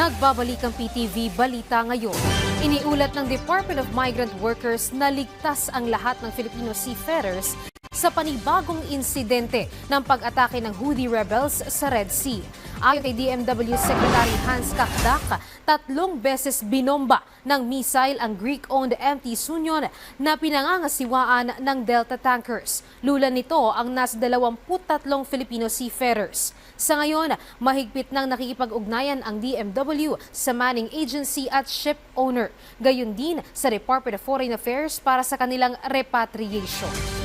Nagbabalik ang PTV Balita ngayon. Iniulat ng Department of Migrant Workers na ligtas ang lahat ng Filipino seafarers sa panibagong insidente ng pag-atake ng Houthi rebels sa Red Sea. Ayon kay DMW Secretary Hans Kakdak, tatlong beses binomba ng missile ang Greek-owned MT Sunyon na pinangangasiwaan ng Delta tankers. Lula nito ang nas 23 Filipino seafarers. Sa ngayon, mahigpit nang nakikipag-ugnayan ang DMW sa manning agency at ship owner. Gayon din sa Department of Foreign Affairs para sa kanilang repatriation.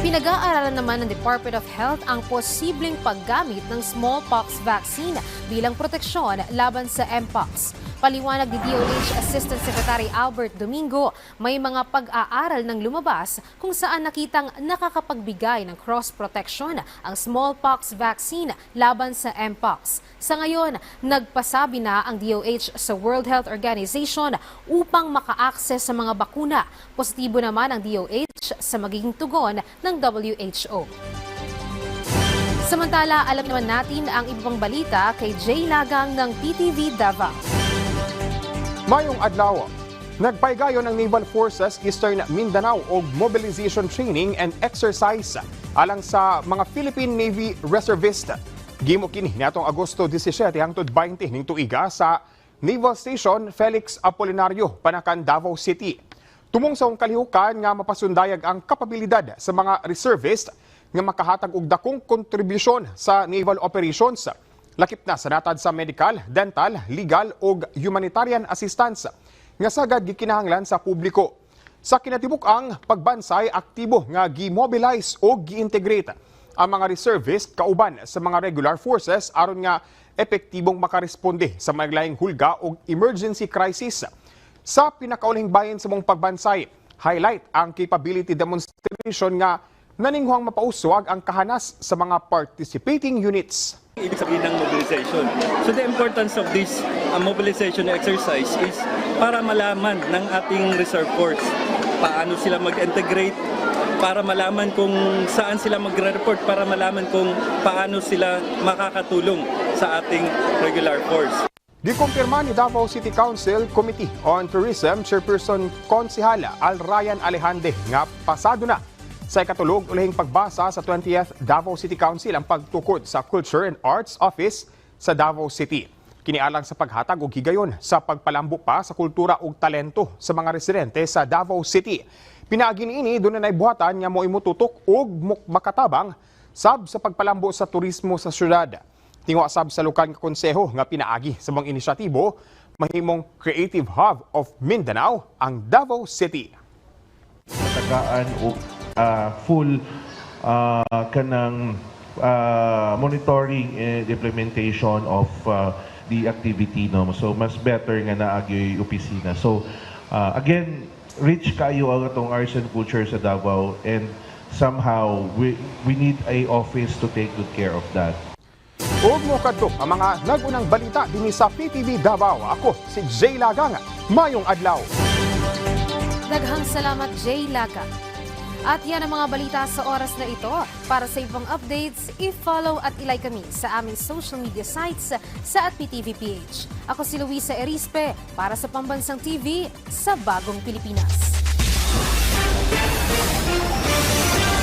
Pinag-aaralan naman ng Department of Health ang posibleng paggamit ng smallpox vaccine bilang proteksyon laban sa Mpox. Paliwanag ni DOH Assistant Secretary Albert Domingo, may mga pag-aaral ng lumabas kung saan nakitang nakakapagbigay ng cross protection ang smallpox vaccine laban sa Mpox. Sa ngayon, nagpasabi na ang DOH sa World Health Organization upang maka-access sa mga bakuna. Positibo naman ang DOH sa magiging tugon ng WHO. Samantala, alam naman natin ang ibang balita kay Jay Lagang ng PTV Davao. Mayong adlaw, nagpaygayon ng Naval Forces Eastern Mindanao og mobilization training and exercise alang sa mga Philippine Navy reservist. Gimo kini niadtong Agosto 17 hangtod 20 ning tuiga sa Naval Station Felix Apolinario, Panakan, Davao City. Tumong sa kalihukan nga mapasundayag ang kapabilidad sa mga reservist nga makahatag og dakong kontribusyon sa naval operations lakip na sa natad sa medical, dental, legal ug humanitarian assistance nga sagad gikinahanglan sa publiko. Sa kinatibuk ang pagbansay aktibo nga gi-mobilize o gi-integrate ang mga reservist kauban sa mga regular forces aron nga epektibong makaresponde sa maglayang hulga o emergency crisis. Sa pinakaulihing bayan sa mong pagbansay, highlight ang capability demonstration nga naninghuang mapauswag ang kahanas sa mga participating units. ibig sabihin ng mobilization. So the importance of this uh, mobilization exercise is para malaman ng ating reserve force paano sila mag-integrate, para malaman kung saan sila magre-report, para malaman kung paano sila makakatulong sa ating regular force. Gikumpirma ni Davao City Council Committee on Tourism Chairperson Konsihala Al Ryan Alejandre nga pasado na sa ikatulog ulihing pagbasa sa 20th Davao City Council ang pagtukod sa Culture and Arts Office sa Davao City. Kinialang sa paghatag og higayon sa pagpalambo pa sa kultura ug talento sa mga residente sa Davao City. Pinaagin ini doon na buhatan nga mo imututok og makatabang sab sa pagpalambo sa turismo sa syudad. Tingo sab sa lokal nga konseho nga pinaagi sa mga inisyatibo mahimong Creative Hub of Mindanao ang Davao City. tagaan og ah, full ah, kanang ah, monitoring and implementation of ah, the activity no so mas better nga naagi yung opisina so ah, again rich kayo ang atong arts and culture sa Davao and somehow we we need a office to take good care of that Ug mo kadto ang mga nagunang balita dinhi sa PTV Davao. Ako si Jay Laganga. Mayong adlaw. Daghang salamat, Jay Laga. At yan ang mga balita sa oras na ito. Para sa ibang updates, i-follow at ilike kami sa aming social media sites sa at PTVPH. Ako si Luisa Erispe para sa Pambansang TV sa Bagong Pilipinas.